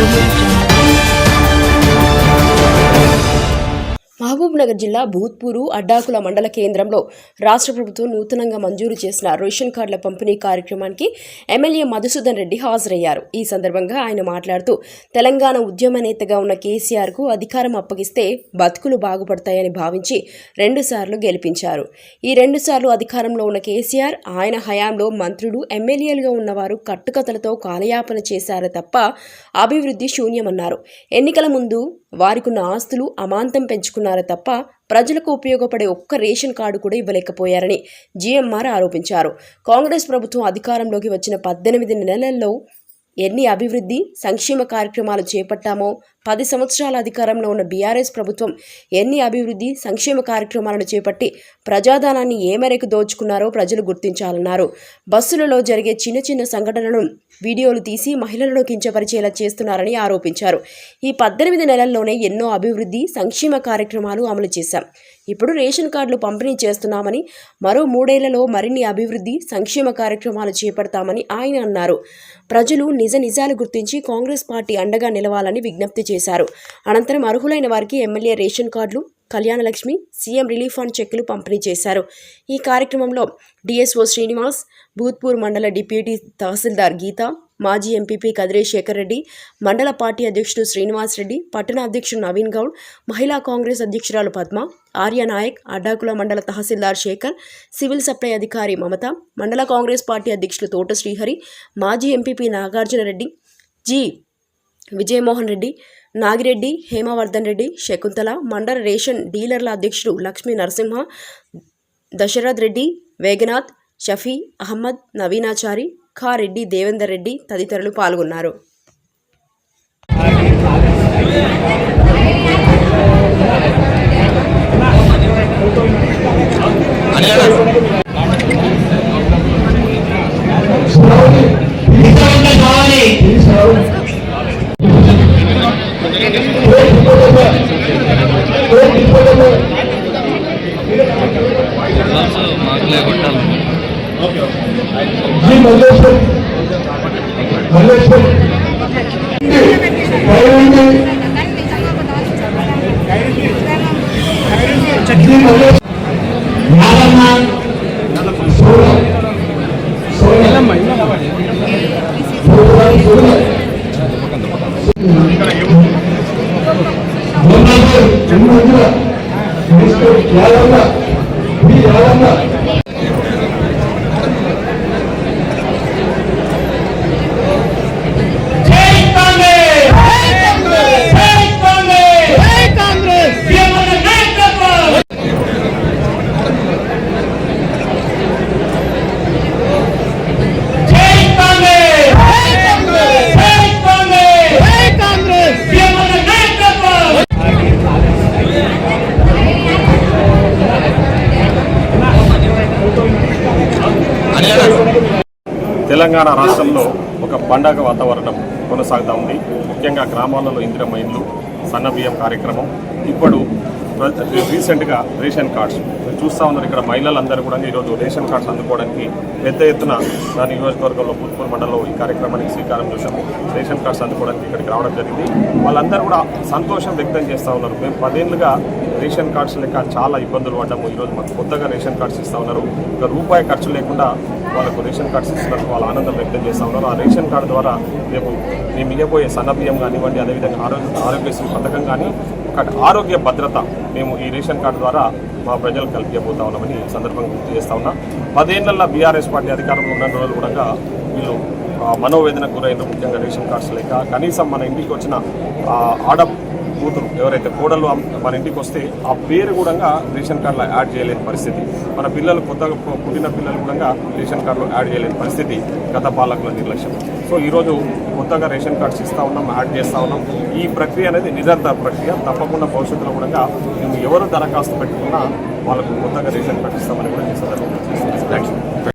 Música Mahabubnagar జిల్లా భూత్పూరు అడ్డాకుల మండల కేంద్రంలో రాష్ట్ర ప్రభుత్వం నూతనంగా మంజూరు చేసిన రేషన్ కార్డుల పంపిణీ కార్యక్రమానికి ఎమ్మెల్యే మధుసూదన్ రెడ్డి హాజరయ్యారు. ఈ సందర్భంగా ఆయన మాట్లాడుతూ తెలంగాణ ఉద్యమ నేతగా ఉన్న కేసీఆర్కు అధికారం అప్పగిస్తే బతుకులు బాగుపడతాయని భావించి రెండుసార్లు గెలిపించారు. ఈ రెండుసార్లు అధికారంలో ఉన్న కేసీఆర్ ఆయన హయాంలో మంత్రులు ఎమ్మెల్యేలుగా ఉన్నవారు కట్టుకథలతో కాలయాపన చేశారు తప్ప అభివృద్ధి శూన్యమన్నారు. ఎన్నికల ముందు వారికున్న ఆస్తులు అమాంతం పెంచుకున్నారు తప్ప ప్రజలకు ఉపయోగపడే ఒక్క రేషన్ కార్డు కూడా ఇవ్వలేకపోయారని జీఎంఆర్ ఆరోపించారు. కాంగ్రెస్ ప్రభుత్వం అధికారంలోకి వచ్చిన పద్దెనిమిది నెలల్లో ఎన్ని అభివృద్ధి సంక్షేమ కార్యక్రమాలు చేపట్టామో పది సంవత్సరాల అధికారంలో ఉన్న బీఆర్ఎస్ ప్రభుత్వం ఎన్ని అభివృద్ధి సంక్షేమ కార్యక్రమాలను చేపట్టి ప్రజాధనాన్ని ఏ మేరకు దోచుకున్నారో ప్రజలు గుర్తించాలన్నారు. బస్సులలో జరిగే చిన్న చిన్న సంఘటనలను వీడియోలు తీసి మహిళలను కించపరిచేలా చేస్తున్నారని ఆరోపించారు. ఈ పద్దెనిమిది నెలల్లోనే ఎన్నో అభివృద్ధి సంక్షేమ కార్యక్రమాలు అమలు చేశాం. ఇప్పుడు రేషన్ కార్డులు పంపిణీ చేస్తున్నామని మరో మూడేళ్ళలో మరిన్ని అభివృద్ధి సంక్షేమ కార్యక్రమాలు చేపడతామని ఆయన అన్నారు. ప్రజలు నిజ నిజాలు గుర్తించి కాంగ్రెస్ పార్టీ అండగా నిలవాలని విజ్ఞప్తి చేశారు. అనంతరం అర్హులైన వారికి ఎమ్మెల్యే రేషన్ కార్డులు కళ్యాణలక్ష్మి సీఎం రిలీఫ్ ఫండ్ చెక్కులు పంపిణీ చేశారు. ఈ కార్యక్రమంలో డిఎస్ఓ శ్రీనివాస్ భూత్పూర్ మండల డిప్యూటీ తహసీల్దార్ గీత మాజీ ఎంపీపీ కదిరే శేఖర్ రెడ్డి మండల పార్టీ అధ్యక్షుడు శ్రీనివాస్ రెడ్డి పట్టణ అధ్యక్షుడు నవీన్ గౌడ్ మహిళా కాంగ్రెస్ అధ్యక్షురాలు పద్మ ఆర్య నాయక్ అడ్డాకుల మండల తహసీల్దార్ శేఖర్ సివిల్ సప్లై అధికారి మమత మండల కాంగ్రెస్ పార్టీ అధ్యక్షులు తోట శ్రీహరి మాజీ ఎంపీపీ నాగార్జున రెడ్డి జి. విజయమోహన్ రెడ్డి నాగిరెడ్డి హేమవర్ధన్ రెడ్డి శకుంతల మండల రేషన్ డీలర్ల అధ్యక్షుడు లక్ష్మీ నరసింహ దశరథ్ రెడ్డి వేగనాథ్ షఫీ అహ్మద్ నవీనాచారి ఖా రెడ్డి దేవేందర్ రెడ్డి తదితరులు పాల్గొన్నారు. విజయవంతం జీ మల్లేశ్వర్ మల్లేశ్వర్ జీ మల్లేశ్వర్ తెలంగాణ రాష్ట్రంలో ఒక పండగ వాతావరణం కొనసాగుతూ ఉంది. ముఖ్యంగా గ్రామాలలో ఇందిరమ్మ ఇండ్లు సన్న బియ్యం కార్యక్రమం ఇప్పుడు ప్ర- రీసెంట్గా రేషన్ కార్డ్స్. మీరు చూస్తూ ఉన్నారు ఇక్కడ మహిళలందరూ కూడా ఈరోజు రేషన్ కార్డ్స్ అందుకోవడానికి పెద్ద ఎత్తున నా నియోజకవర్గంలో పూర్పూర్ మండలంలో ఈ కార్యక్రమానికి శ్రీకారం చేశాము. రేషన్ కార్డ్స్ అందుకోవడానికి ఇక్కడికి రావడం జరిగింది. వాళ్ళందరూ కూడా సంతోషం వ్యక్తం చేస్తూ ఉన్నారు. మేము పదేళ్ళుగా రేషన్ కార్డ్స్ లేక చాలా ఇబ్బందులు పడ్డాము. ఈరోజు మాకు కొత్తగా రేషన్ కార్డ్స్ ఇస్తూ ఉన్నారు. ఒక రూపాయి ఖర్చు లేకుండా వాళ్ళకు రేషన్ కార్డ్స్ ఇస్తున్నట్టు వాళ్ళ ఆనందం వ్యక్తం చేస్తూ ఉన్నారు. ఆ రేషన్ కార్డు ద్వారా రేపు మేము ఇయ్యబోయే సన్న బియ్యం కానివ్వండి అదేవిధంగా ఆరోగ్య ఆరోగ్యశ్రీ పథకం కానీ ఒక ఆరోగ్య భద్రత మేము ఈ రేషన్ కార్డు ద్వారా మా ప్రజలకు కల్పించబోతా ఉన్నామని సందర్భంగా గుర్తు చేస్తా ఉన్నా. పదేళ్ళలో బీఆర్ఎస్ పార్టీ అధికారంలో ఉన్న రోజులు కూడా వీళ్ళు మనోవేదనకు గురైన ముఖ్యంగా రేషన్ కార్డ్స్ లేక. కనీసం మన ఇంటికి వచ్చిన ఆడ కూతురు ఎవరైతే కోడలు మన ఇంటికి వస్తే ఆ పేరు కూడా రేషన్ కార్డులో యాడ్ చేయలేని పరిస్థితి. మన పిల్లలు కొత్తగా పుట్టిన పిల్లలు కూడా రేషన్ కార్డులో యాడ్ చేయలేని పరిస్థితి గత పాలకుల నిర్లక్ష్యం. సో ఈరోజు కొత్తగా రేషన్ కార్డ్స్ ఇస్తా ఉన్నాం యాడ్ చేస్తూ ఉన్నాం. ఈ ప్రక్రియ అనేది నిరంతర ప్రక్రియ. తప్పకుండా భవిష్యత్తులో కూడా మేము ఎవరు దరఖాస్తు పెట్టుకున్నా వాళ్ళకు కొత్తగా రేషన్ కార్డు ఇస్తామని కూడా చేస్తారు థ్యాంక్ థ్యాంక్స్